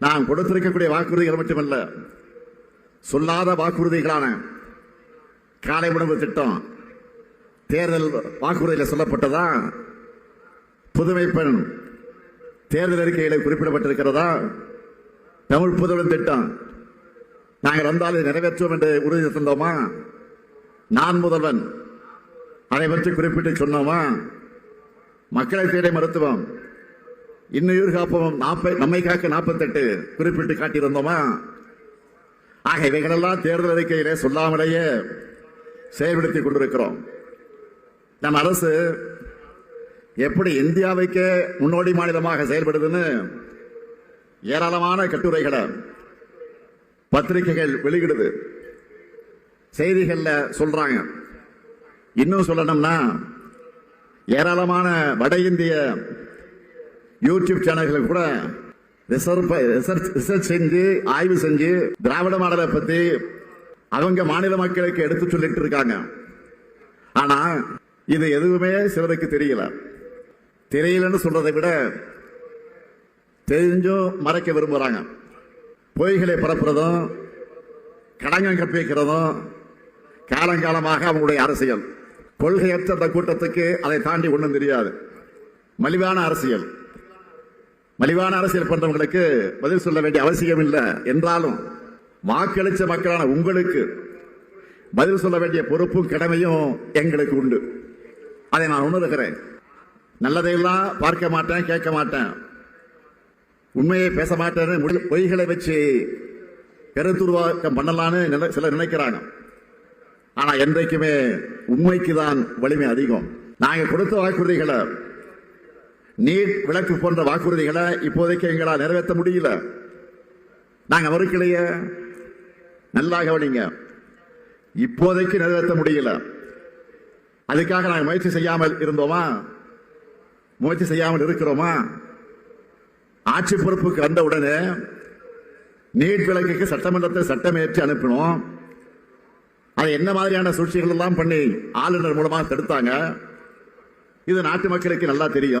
நாம் கொடுத்திருக்கக்கூடிய வாக்குறுதிகள் மட்டுமல்ல சொல்லாத வாக்குறுதிகளான காலை உணவு திட்டம் தேர்தல் வாக்குறுதியில் சொல்லப்பட்டதா? புதுமை பெண் தேர்தல் அறிக்கையில் குறிப்பிடப்பட்டிருக்கிறதா? தமிழ் புதுவன் திட்டம் நாங்கள் வந்தால் இதை நிறைவேற்றுவோம் என்று உறுதி தந்தோமா? நான் முதல்வன் அதை பற்றி குறிப்பிட்டு சொன்னோமா? மக்களை தேடி மருத்துவம் இன்னுயிர் காப்போம். நாற்பது நம்மை காக்க நாற்பத்தெட்டு குறிப்பிட்டு காட்டியிருந்தோமா? ஆக இவைகளெல்லாம் தேர்தல் அறிக்கையிலே சொல்லாமலேயே செயல்படுத்தி கொண்டிருக்கிறோம். நம் அரசு எப்படி இந்தியாவுக்கே முன்னோடி மாநிலமாக செயல்படுதுன்னு ஏராளமான கட்டுரைகளை பத்திரிகைகள் வெளியிடுது. செய்திகளில் சொல்றாங்க. இன்னும் சொல்லணும்னா ஏராளமான வட இந்திய யூடியூப் சேனல்கள் கூட ரிசர்வ் ரிசர்ச் ரிசர்ச் செஞ்சு ஆய்வு செஞ்சு திராவிட மாடலை பத்தி அவங்க மாநில மக்களுக்கு எடுத்து சொல்லிட்டு இருக்காங்க. ஆனா இது எதுவுமே சிலருக்கு தெரியல. தெரியலன்னு சொல்றதை விட தெரிஞ்சும் மறைக்க விரும்புறாங்க. பொய்களை பரப்புறதும் கடங்கம் கற்பிக்கிறதும் காலங்காலமாக அவங்களுடைய அரசியல். கொள்கையற்ற அந்த கூட்டத்துக்கு அதை தாண்டி ஒன்றும் தெரியாது. மலிவான அரசியல். மலிவான அரசியல் பண்றவங்களுக்கு பதில் சொல்ல வேண்டிய அவசியம் இல்லை. என்றாலும் வாக்களிச்ச மக்களான உங்களுக்கு பதில் சொல்ல வேண்டிய பொறுப்பும் கடமையும் எங்களுக்கு உண்டு. அதை நான் உணர்கிறேன். நல்லதையெல்லாம் பார்க்க மாட்டேன் கேட்க மாட்டேன். உண்மையை பேச மாட்டேன்னு பொய்களை வச்சு கருத்துருவாக்கம் பண்ணலான்னு நினை- சிலர் நினைக்கிறாங்க. ஆனா என்றைக்குமே உண்மைக்கு தான் வலிமை அதிகம். நாங்கள் கொடுத்த வாக்குறுதிகளை நீட் விளக்கு போன்ற வாக்குறுதிகளை இப்போதைக்கு எங்களால் நிறைவேற்ற முடியல. நாங்கள் மறுக்கலையே. நல்லா கவனிங்க இப்போதைக்கு நிறைவேற்ற முடியல. அதுக்காக நாங்கள் முயற்சி செய்யாமல் இருந்தோமா? முயற்சி செய்யாமல் இருக்கிறோமா? ஆட்சி பொறுப்புக்கு வந்த உடனே நீட் விளக்குக்கு சட்டமன்றத்தை சட்டமேற்றி அனுப்பினோம். அதை என்ன மாதிரியான சூழ்ச்சிகள் எல்லாம் பண்ணி ஆளுநர் மூலமாக தடுத்தாங்க? இது நாட்டு மக்களுக்கு நல்லா தெரியும்.